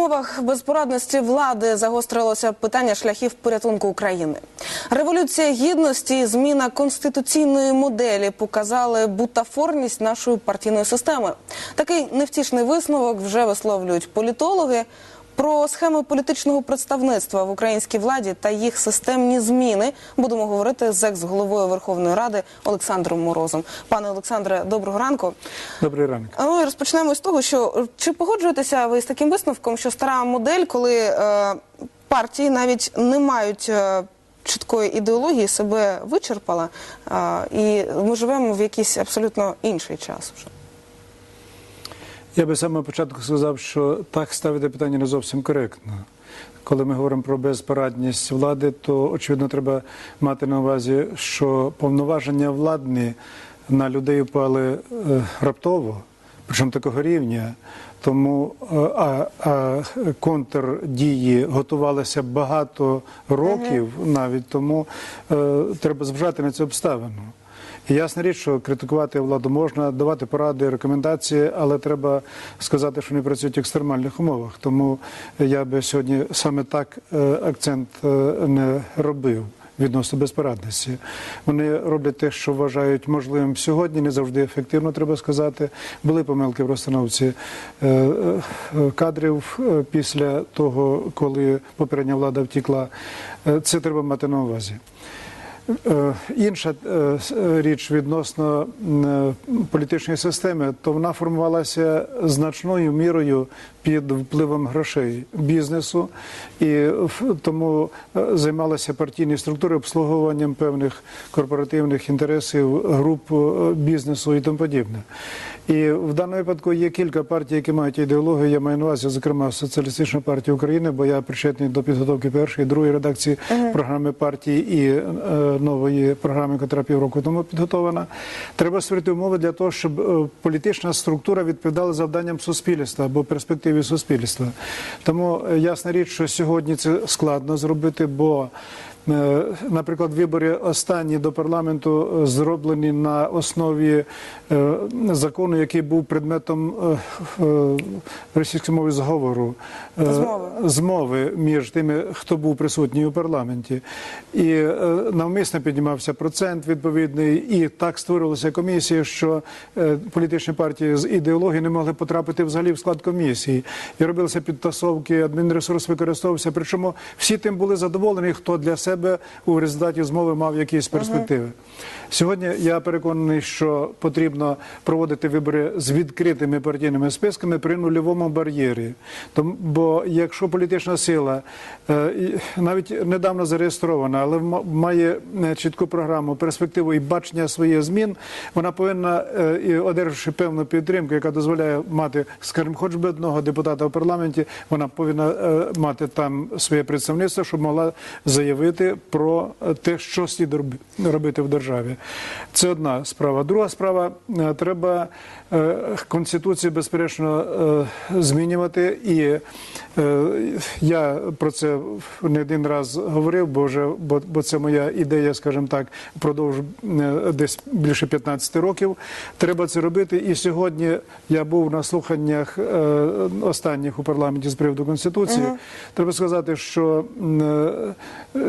умовах безпорадності влади загострилося питання шляхів порятунку України. Революція гідності і зміна конституційної моделі показали бутафорність нашої партійної системи. Такий невтішний висновок вже висловлюють політологи. Про схеми політичного представництва в українській владі та їх системні зміни будемо говорити з екс-головою Верховної Ради Олександром Морозом. Пане Олександре, доброго ранку. Добрий ранок. Ну і розпочнемо з того, що чи погоджуєтеся ви з таким висновком, що стара модель, коли е, партії навіть не мають е, чіткої ідеології, себе вичерпала, е, і ми живемо в якийсь абсолютно інший час вже. Я би самого початку сказав, що так ставити питання не зовсім коректно. Коли ми говоримо про безпорадність влади, то очевидно треба мати на увазі, що повноваження владні на людей впали е, раптово, причому такого рівня. Тому е, а, а контрдії готувалися багато років навіть тому е, треба зважати на цю обставину. Ясна річ, що критикувати владу можна, давати поради, рекомендації, але треба сказати, що вони працюють в екстремальних умовах. Тому я би сьогодні саме так е, акцент е, не робив. Відносно безпорадності. Вони роблять те, що вважають можливим сьогодні, не завжди ефективно, треба сказати. Були помилки в розстановці е, кадрів після того, коли попередня влада втікла. Це треба мати на увазі. Е, Інша е, е, річ відносно політичної системи, то вона формувалася значною мірою під впливом грошей бізнесу, і тому е, займалися партійні структури обслуговуванням певних корпоративних інтересів груп е, бізнесу і тому подібне. І в даному випадку є кілька партій, які мають ідеологію. Я маю на увазі, зокрема, Соціалістична партія України, бо я причетний до підготовки першої, другої редакції програми партії і е, нової програми, яка півроку тому підготовлена. Треба створити умови для того, щоб е, політична структура відповідала завданням суспільства або перспективі суспільства. Тому е, ясна річ, що сьогодні це складно зробити, бо Наприклад, вибори останні до парламенту е, зроблені на основі е, закону, який був предметом е, е, російської мови зговору е, Змови. змови між тими, хто був присутній у парламенті, і е, навмисно піднімався процент відповідний, і так створилася комісія, що е, політичні партії з ідеології не могли потрапити взагалі в склад комісії, і робилися підтасовки, адмінресурс використовувався. Причому всі тим були задоволені, хто для себе у результаті змови мав якісь перспективи. Сьогодні я переконаний, що потрібно проводити вибори з відкритими партійними списками при нульовому бар'єрі. Тому, бо якщо політична сила е, навіть недавно зареєстрована, але ма- має е, чітку програму, перспективу і бачення своїх змін, вона повинна, е, одержавши певну підтримку, яка дозволяє мати, скажімо, хоч би одного депутата в парламенті, вона повинна мати там своє представництво, щоб могла заявити про е, те, що слід роб- робити в державі. Це одна справа. Друга справа е, треба конституцію безперечно е, змінювати. І е, я про це не один раз говорив, бо вже бо, бо це моя ідея, скажімо так, впродовж е, десь більше 15 років. Треба це робити. І сьогодні я був на слуханнях е, останніх у парламенті з приводу конституції. Треба сказати, що е,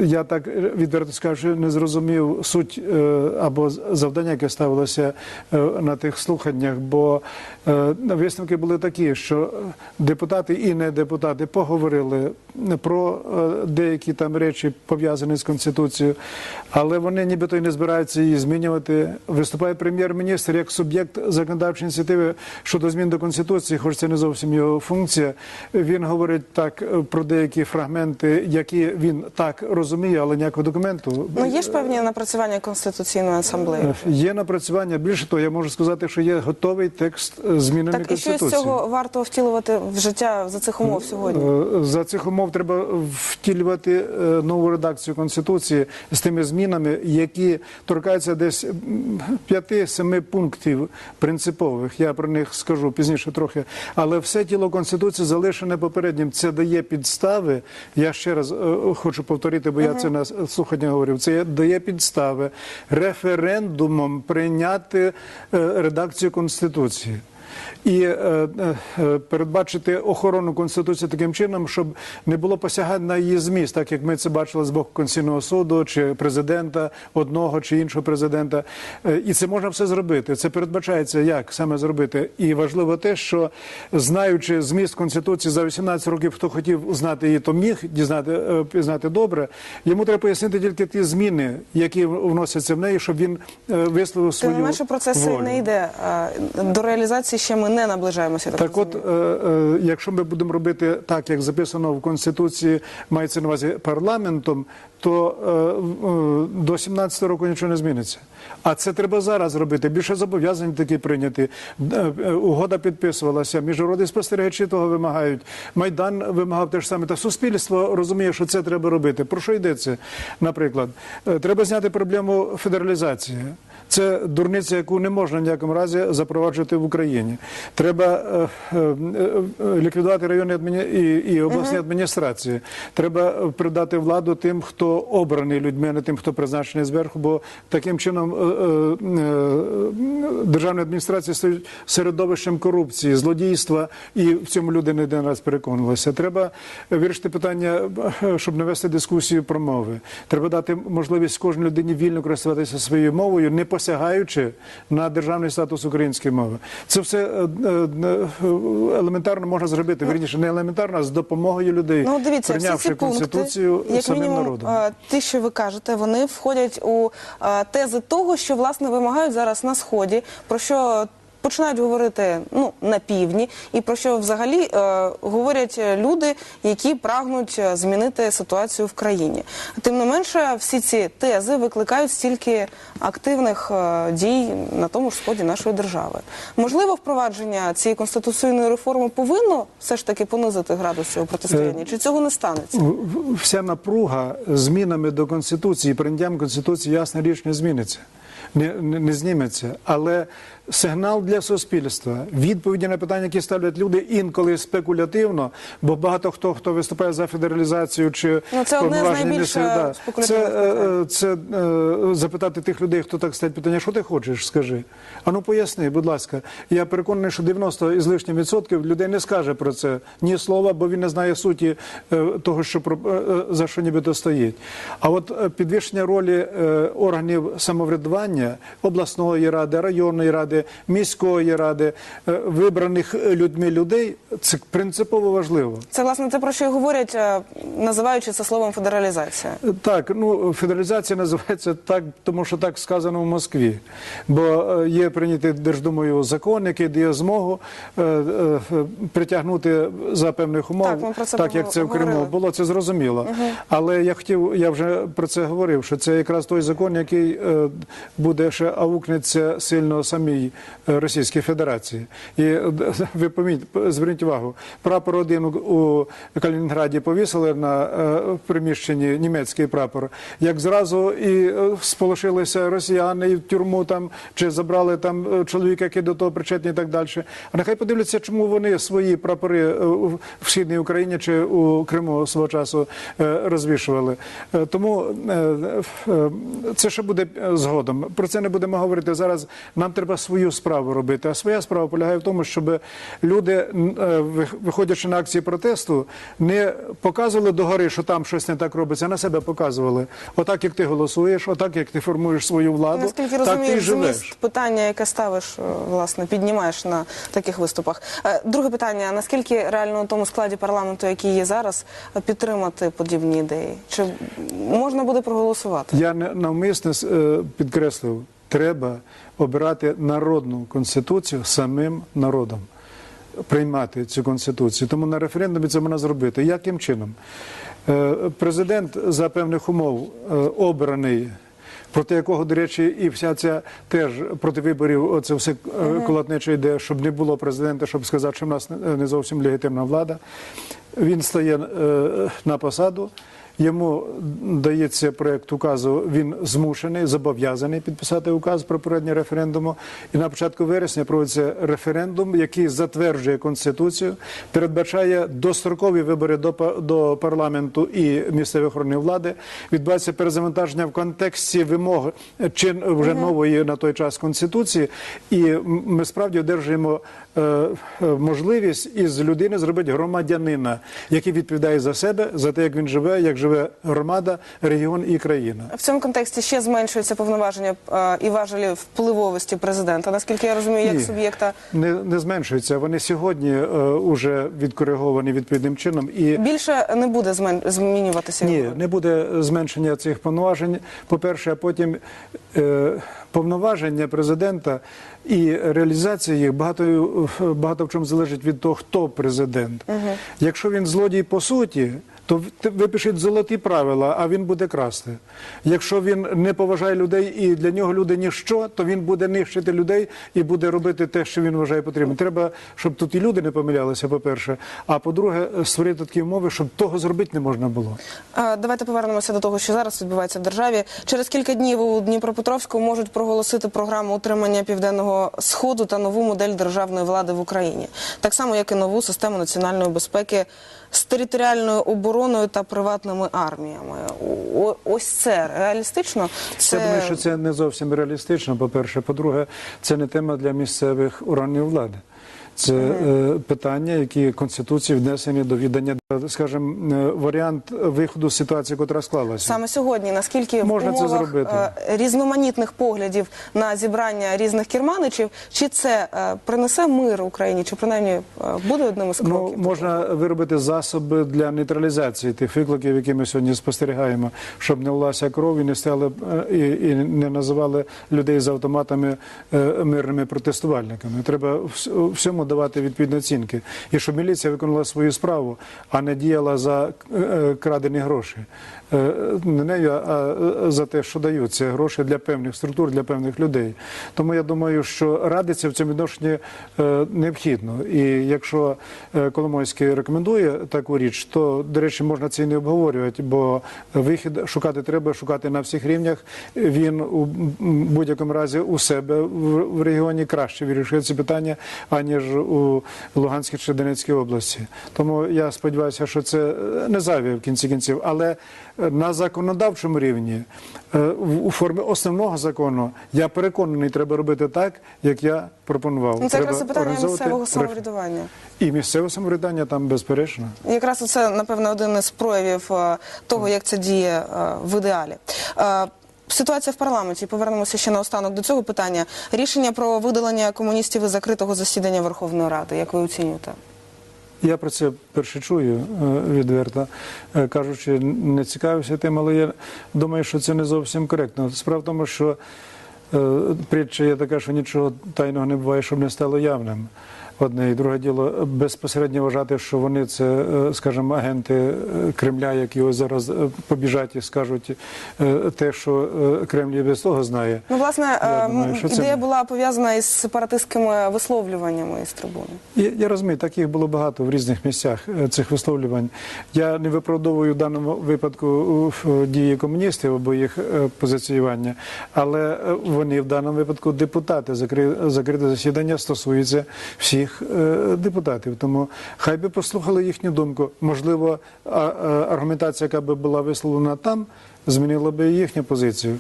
я так відверто скажу, не зрозумів суть е, або завдання, яке ставилося е, на тих слуханнях, бо е, висновки були такі, що депутати і не депутати поговорили про е, деякі там речі пов'язані з конституцією, але вони нібито й не збираються її змінювати. Виступає прем'єр-міністр як суб'єкт законодавчої ініціативи щодо змін до конституції, хоч це не зовсім його функція. Він говорить так е, про деякі фрагменти, які він так розуміє, але ніякого документу Ну є ж певні напрацювання конституційної асамблеї. Е, Є напрацювання. Більше того, я можу сказати, що є готовий текст е, змінами Так і що з цього варто втілювати в життя за цих умов сьогодні? Е, За цих умов треба втілювати е, нову редакцію конституції з тими змінами, які торкаються десь м, п'яти-семи пунктів принципових. Я про них скажу пізніше трохи. Але все тіло конституції залишене попереднім. Це дає підстави. Я ще раз хочу повторити, бо я це на слухання говорив. Це дає підстави референдумом прийняти редакцію конституції. Конституції і е, е, е, передбачити охорону конституції таким чином, щоб не було посягань на її зміст, так як ми це бачили з боку Конституційного суду чи президента одного чи іншого президента. Е, І це можна все зробити. Це передбачається, як саме зробити. І важливо те, що знаючи зміст конституції за 18 років, хто хотів знати її, то міг дізнати е, пізнати добре. Йому треба пояснити тільки ті зміни, які вносяться в неї, щоб він е, висловив Тим свою не менше процес волю. не йде. е, До реалізації ще ми не наближаємося. Так, от, е, е, якщо ми будемо робити так, як записано в Конституції, мається на увазі парламентом, то е, е, до 17 року нічого не зміниться. А це треба зараз робити. Більше зобов'язань такі прийняті. Е, е, Угода підписувалася, міжнародні спостерігачі того вимагають. Майдан вимагав те ж саме. Та суспільство розуміє, що це треба робити. Про що йдеться? Наприклад, Е, треба зняти проблему федералізації. Це дурниця, яку не можна в ніякому разі запроваджувати в Україні. Треба е, е, е, ліквідувати районні адміні... і, і обласні адміністрації. Треба придати владу тим, хто обраний людьми, а не тим, хто призначений зверху. Бо таким чином е, е, е, державні адміністрації стають середовищем корупції, злодійства, і в цьому люди не один раз переконувалися. Треба вирішити питання, щоб не вести дискусію про мови. Треба дати можливість кожній людині вільно користуватися своєю мовою, не посягаючи на державний статус української мови. Це все е, е, е, елементарно можна зробити. Вірніше, не елементарно, а з допомогою людей, Ну, дивіться, всі ці конституцію пункти, як самим мінімум, народом. ті, що ви кажете, вони входять у тези того, що власне вимагають зараз на сході, про що. Починають говорити ну на півдні, і про що взагалі е, говорять люди, які прагнуть е, змінити ситуацію в країні. Тим не менше, всі ці тези викликають стільки активних е, дій на тому ж сході нашої держави. Можливо, впровадження цієї конституційної реформи повинно все ж таки понизити градус цього протистояння, чи цього не станеться? Вся напруга змінами до Конституції, прийняттям Конституції, ясна річ, не зміниться. Не, не, не зніметься, але сигнал для суспільства, відповіді на питання, які ставлять люди, інколи спекулятивно, бо багато хто хто виступає за федералізацію чи Ну, це повноваження да. це, е, е, це е, запитати тих людей, хто так ставить питання, що ти хочеш, скажи. А ну поясни, будь ласка. Я переконаний, що 90 із лишнім відсотків людей не скаже про це ні слова, бо він не знає суті того, що за що нібито стоїть. А от підвищення ролі органів самоврядування обласної ради, районної ради, міської ради, е, вибраних е, людьми людей, це принципово важливо. Це власне те, про що говорять, е, називаючи це словом федералізація. Так, ну федералізація називається так, тому що так сказано в Москві. Бо е, є прийнятий Держдумою закон, який дає змогу е, е, притягнути за певних умов, Так, так як це в Криму говорили. було, це зрозуміло. Але я хотів, я вже про це говорив, що це якраз той закон, який е, буде ще аукнеться сильно самій е, Російській Федерації. І е, ви поміть, зверніть увагу, прапор один у- Калінінграді повісили на е, приміщенні німецький прапор, як зразу і сполошилися росіяни і в тюрму там чи забрали там чоловіка, який до того причетний і так далі. А нехай подивляться, чому вони свої прапори в східній Україні чи у Криму свого часу розвішували. Тому це ще буде згодом. Про це не будемо говорити зараз. Нам треба свою справу робити. А своя справа полягає в тому, щоб люди, е, ви- виходячи на акції протесту, не показували догори, що там щось не так робиться, а на себе показували. Отак, як ти голосуєш, отак, як ти формуєш свою владу, Наскільки так ти і розумієш живеш. зміст питання, яке ставиш, е, власне, піднімаєш на таких виступах. Е, Друге питання: наскільки реально у тому складі парламенту, який є зараз, підтримати подібні ідеї? Чи можна буде проголосувати? Я е, підкреслив, треба обирати народну конституцію самим народом. Приймати цю конституцію. Тому на референдумі це можна зробити. Яким чином? Е, Президент за певних умов е, обраний. Проти якого, до речі, і вся ця теж проти виборів, оце все е, колотнече йде, щоб не було президента, щоб сказати, що в нас не- не зовсім легітимна влада. Він стає е, на посаду. Йому дається проєкт указу, він змушений, зобов'язаний підписати указ про проведення референдуму. І на початку вересня проводиться референдум, який затверджує конституцію, передбачає дострокові вибори до, до парламенту і місцевої охорони влади. Відбувається перезавантаження в контексті вимог чин вже нової на той час конституції, і ми справді одержуємо е, е, можливість із людини зробити громадянина, який відповідає за себе, за те, як він живе, як живе громада, регіон і країна. В цьому контексті ще зменшуються повноваження е, і важелі впливовості президента. Наскільки я розумію, як Ні. суб'єкта Не, не зменшується. Вони сьогодні е, уже відкориговані відповідним чином і. більше не буде змен... змінюватися. Ні, не буде зменшення цих повноважень. По-перше, а потім е, повноваження президента і реалізація їх багато, багато в чому залежить від того, хто президент. Якщо він злодій по суті, то ви пишіть золоті правила, а він буде красти. Якщо він не поважає людей і для нього люди ніщо, то він буде нищити людей і буде робити те, що він вважає потрібним. Треба, щоб тут і люди не помилялися, по-перше. А по-друге, створити такі умови, щоб того зробити не можна було. Давайте повернемося до того, що зараз відбувається в державі. Через кілька днів у Дніпропетровську можуть проголосити програму утримання південного сходу та нову модель державної влади в Україні, так само як і нову систему національної безпеки з територіальною обороною та приватними арміями. О- Ось це реалістично. Я думаю, що це не зовсім реалістично. По-перше, по-друге, це не тема для місцевих органів влади. Це е, питання, які конституції внесені до віддання, скажімо, е, варіант виходу з ситуації, яка склалася. Саме сьогодні, наскільки Можна в це зробити. е, різноманітних поглядів на зібрання різних керманичів, чи це е, принесе мир Україні, чи принаймні буде одним із Ну, можна виробити засоби для нейтралізації тих викликів, які ми сьогодні спостерігаємо, щоб не влася кров і не стали і, і не називали людей з автоматами мирними протестувальниками. Треба всьому давати відповідні оцінки. І щоб міліція виконала свою справу, а не діяла за е, е, крадені гроші. Е, Не нею, а за те, що дають це гроші для певних структур, для певних людей. Тому я думаю, що радиться в цьому відношенні необхідно. І якщо Коломойський рекомендує таку річ, то, до речі, можна це і не обговорювати, бо вихід шукати треба, шукати на всіх рівнях. Він у будь-якому разі у себе в регіоні краще вирішує ці питання, аніж у Луганській чи Донецькій області. Тому я сподіваюся, що це е, не зайве в кінці кінців, але е, на законодавчому рівні, е, у формі основного закону, я переконаний, треба робити так, як я пропонував. Ну, це Треба якраз питання місцевого самоврядування. І місцеве самоврядування там безперечно. Якраз це, напевно, один із проявів того, як це діє в ідеалі. Ситуація в парламенті. Повернемося ще наостанок до цього питання. Рішення про видалення комуністів із закритого засідання Верховної Ради. Як ви оцінюєте? Я про це перше чую е, відверто, Е, кажучи, не цікавився тим, але я думаю, що це не зовсім коректно. Справа в тому, що е, притча є така, що нічого тайного не буває, щоб не стало явним. Одне і друге діло безпосередньо вважати, що вони це, е, скажімо, агенти е, Кремля, які ось зараз е, побіжать і скажуть те, що Кремль і без того знає. Ну, власне, думаю, що це- ідея була пов'язана із сепаратистськими висловлюваннями із трибуни. Я, я розумію, таких було багато в різних місцях цих висловлювань. Я не виправдовую в даному випадку дії комуністів або їх позиціювання, але вони в даному випадку депутати. Закри- Закрите засідання стосується всіх е, депутатів. Тому хай би послухали їхню думку. Можливо, аргументація, яка би була висловлена там, змінила би їхню позицію.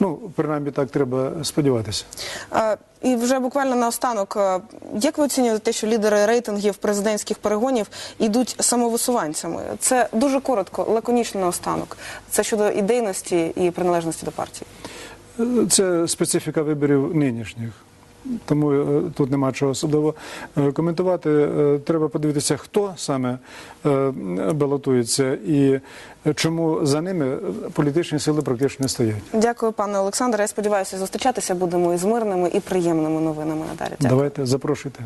Ну, принаймні так треба сподіватися. Е, І вже буквально наостанок, е, як ви оцінюєте те, що лідери рейтингів президентських перегонів ідуть самовисуванцями? Це дуже коротко, лаконічно наостанок. Це щодо ідейності і приналежності до партії. Це специфіка виборів нинішніх. Тому е, тут нема чого особливо е, коментувати. Е, Треба подивитися, хто саме балотується і чому за ними політичні сили практично не стоять. Дякую, пане Олександре. Я сподіваюся, зустрічатися будемо із мирними і приємними новинами надалі. Дякую. Давайте запрошуйте.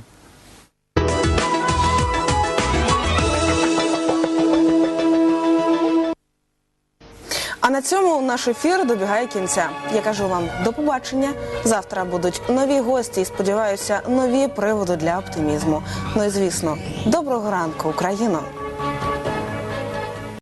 А на цьому наш ефір добігає кінця. Я кажу вам до побачення. Завтра будуть нові гості і сподіваюся, нові приводи для оптимізму. Ну і звісно, доброго ранку, Україно!